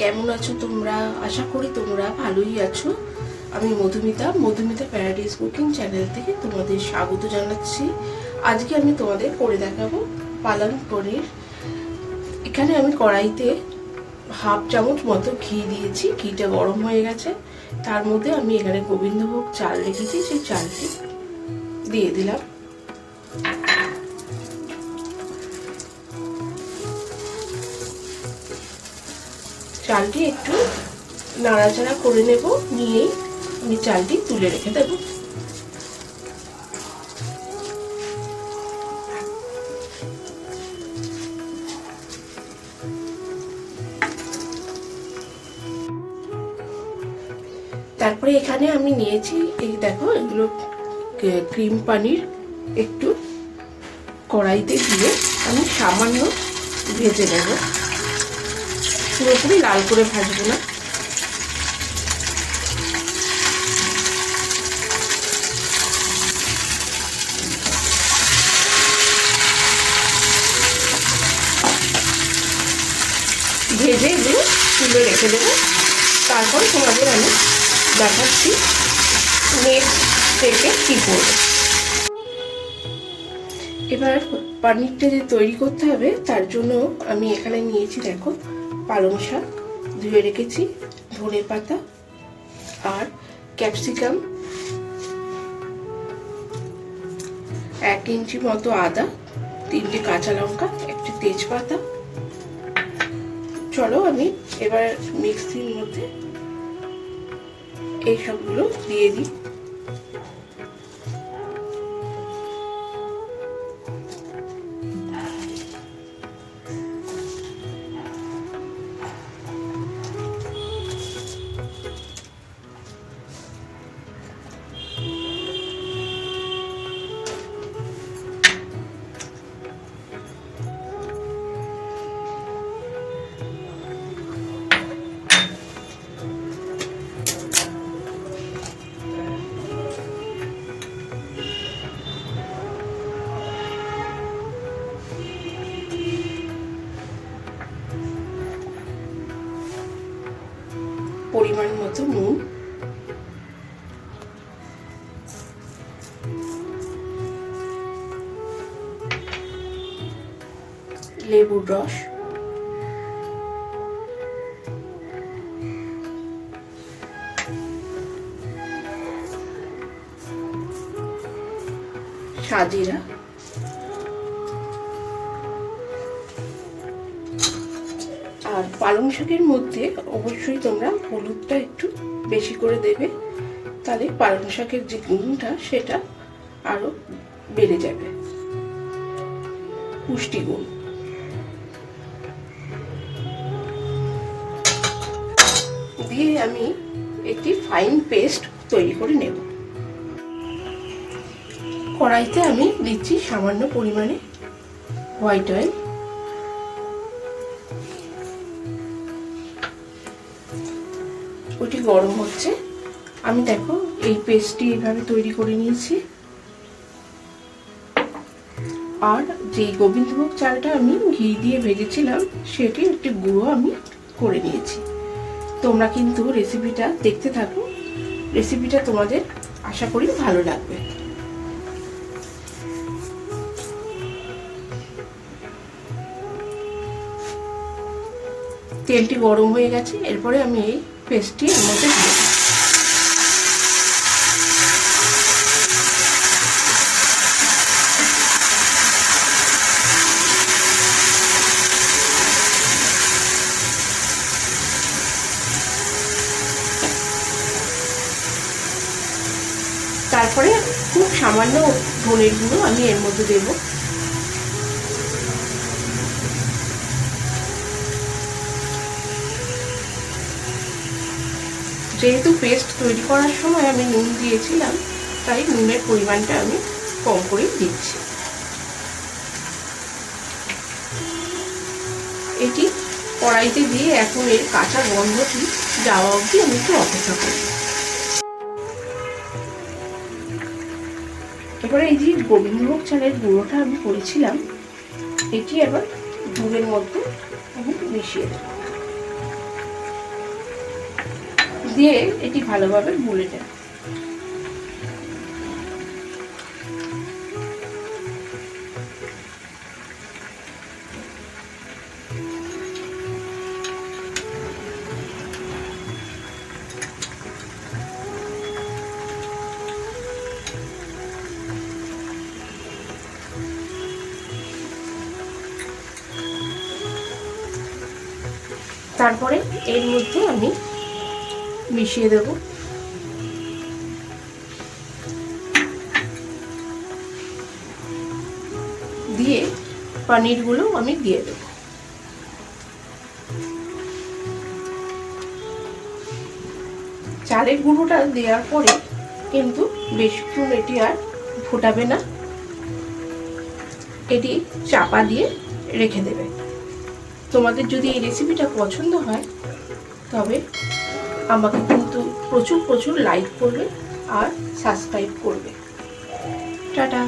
কেমন আছো তোমরা? আশা করি তোমরা ভালোই আছো। আমি Madhumita Madhumita Paradise cooking channel থেকে তোমাদের স্বাগত জানাচ্ছি। আজকে আমি তোমাদের করে দেখাবো পালং পনির। এখানে আমি কড়াইতে হাফ চামচ মতো ঘি দিয়েছি। ঘিটা গরম হয়ে গেছে। তার মধ্যে আমি এখানে গোবিন্দভোগ চাল রেখেছি। সেই চালটি দিয়ে দিলাম। চালটি একটু নাড়াচাড়া করে নেব, নিয়েই আমি চালটি তুলে রেখে দেব। তারপরে এখানে আমি নিয়েছি, এই দেখো, এগুলো ক্রিম পানির একটু কড়াইতে দিয়ে আমি সামান্য ভেজে নেব। পুরোপুরি লাল করে ভাজবো না। ভেজে এগুলো তুলে রেখে দেবো। তারপর তোমাদের আমি দেখাচ্ছি নেক্সট স্টেপে কী করব। এবার পানিরটা যে তৈরি করতে হবে, তার জন্য আমি এখানে নিয়েছি, দেখো পালং শাক, ধুয়ে রেখেছি ধনে পাতা আর ক্যাপসিকাম। এক ইঞ্চি মতো আদা, তিনটে কাঁচা লঙ্কা, একটি তেজপাতা। চলো আমি এবার মিক্সির মধ্যে এই সবগুলো দিয়ে দিই। পরিমাণ মতো নুন। লেবুর রস। সাজিরা। পালং শাকের মধ্যে অবশ্যই তোমরা হলুদটা একটু বেশি করে দেবে। তাহলে পালং শাকের যে গুণটা, সেটা আরও বেড়ে যাবে। পুষ্টিগুণ। দিয়ে আমি একটি ফাইন পেস্ট তৈরি করে নেব। কড়াইতে আমি দিচ্ছি সামান্য পরিমাণে হোয়াইট অয়েল ওটি গরম হচ্ছে। আমি দেখো, এই পেস্টটি এইভাবে তৈরি করে নিয়েছি। আর যে গোবিন্দভোগ চালটা আমি ঘি দিয়ে ভেজেছিলাম, সেটি একটি গুঁড়ো আমি করে নিয়েছি। তোমরা কিন্তু রেসিপিটা দেখতে থাকো। রেসিপিটা তোমাদের আশা করি ভালো লাগবে। তেলটি গরম হয়ে গেছে, এরপরে আমি এই পেস্টটি এর মধ্যে দিয়ে তারপরে খুব সামান্য ধনের গুঁড়ো আমি এর মধ্যে দেবো। যেহেতু পেস্ট তৈরি করার সময় আমি নুন দিয়েছিলাম, তাই নুনের পরিমাণটা আমি কম করে দিচ্ছি। এটি কড়াইতে দিয়ে এখন এর কাঁচা গন্ধটি যাওয়া অবধি আমি একটু অপেক্ষা করি এবারে এই যে গোবিন্দভোগ চালের গুঁড়োটা আমি করেছিলাম, এটি আবার দুধের মধ্যে আমি মিশিয়ে দেবো। দিয়ে এটি ভালোভাবে গুলে নেব তারপরে এর মধ্যে আমি মিশিয়ে দেব। দিয়ে পনিরগুলো আমি দিয়ে দেব। চালের গুঁড়োটা দেওয়ার পরে কিন্তু বেশিক্ষণ এটি আর ফোটাবে না। এটি চাপা দিয়ে রেখে দেবে। তোমাদের যদি এই রেসিপিটা পছন্দ হয়, তবে আমাকে কিন্তু প্রচুর প্রচুর লাইক করবে আর সাবস্ক্রাইব করবে। টাটা।